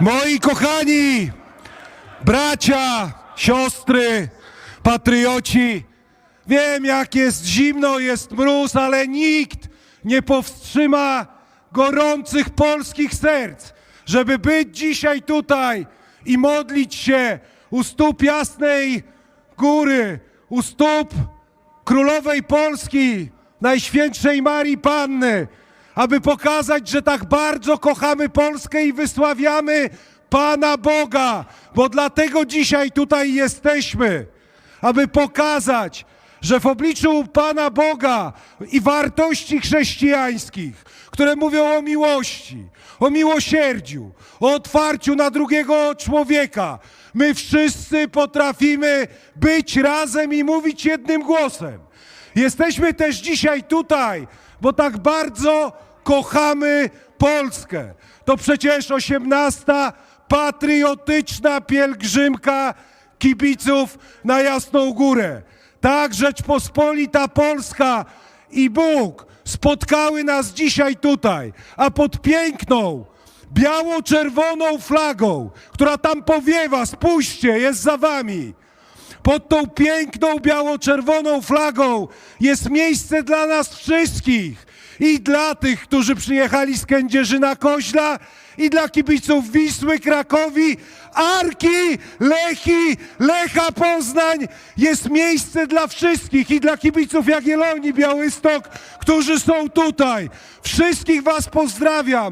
Moi kochani, bracia, siostry, patrioci, wiem jak jest zimno, jest mróz, ale nikt nie powstrzyma gorących polskich serc, żeby być dzisiaj tutaj i modlić się u stóp Jasnej Góry, u stóp Królowej Polski, Najświętszej Marii Panny, aby pokazać, że tak bardzo kochamy Polskę i wysławiamy Pana Boga, bo dlatego dzisiaj tutaj jesteśmy, aby pokazać, że w obliczu Pana Boga i wartości chrześcijańskich, które mówią o miłości, o miłosierdziu, o otwarciu na drugiego człowieka, my wszyscy potrafimy być razem i mówić jednym głosem. Jesteśmy też dzisiaj tutaj, bo tak bardzo kochamy Polskę. To przecież osiemnasta patriotyczna pielgrzymka kibiców na Jasną Górę. Tak Rzeczpospolita Polska i Bóg spotkały nas dzisiaj tutaj, a pod piękną, biało-czerwoną flagą, która tam powiewa, spójrzcie, jest za wami. Pod tą piękną biało-czerwoną flagą jest miejsce dla nas wszystkich. I dla tych, którzy przyjechali z Kędzierzyna Koźla, i dla kibiców Wisły, Krakowi, Arki, Lechi, Lecha Poznań. Jest miejsce dla wszystkich i dla kibiców Jagiellonii, Białystok, którzy są tutaj. Wszystkich Was pozdrawiam.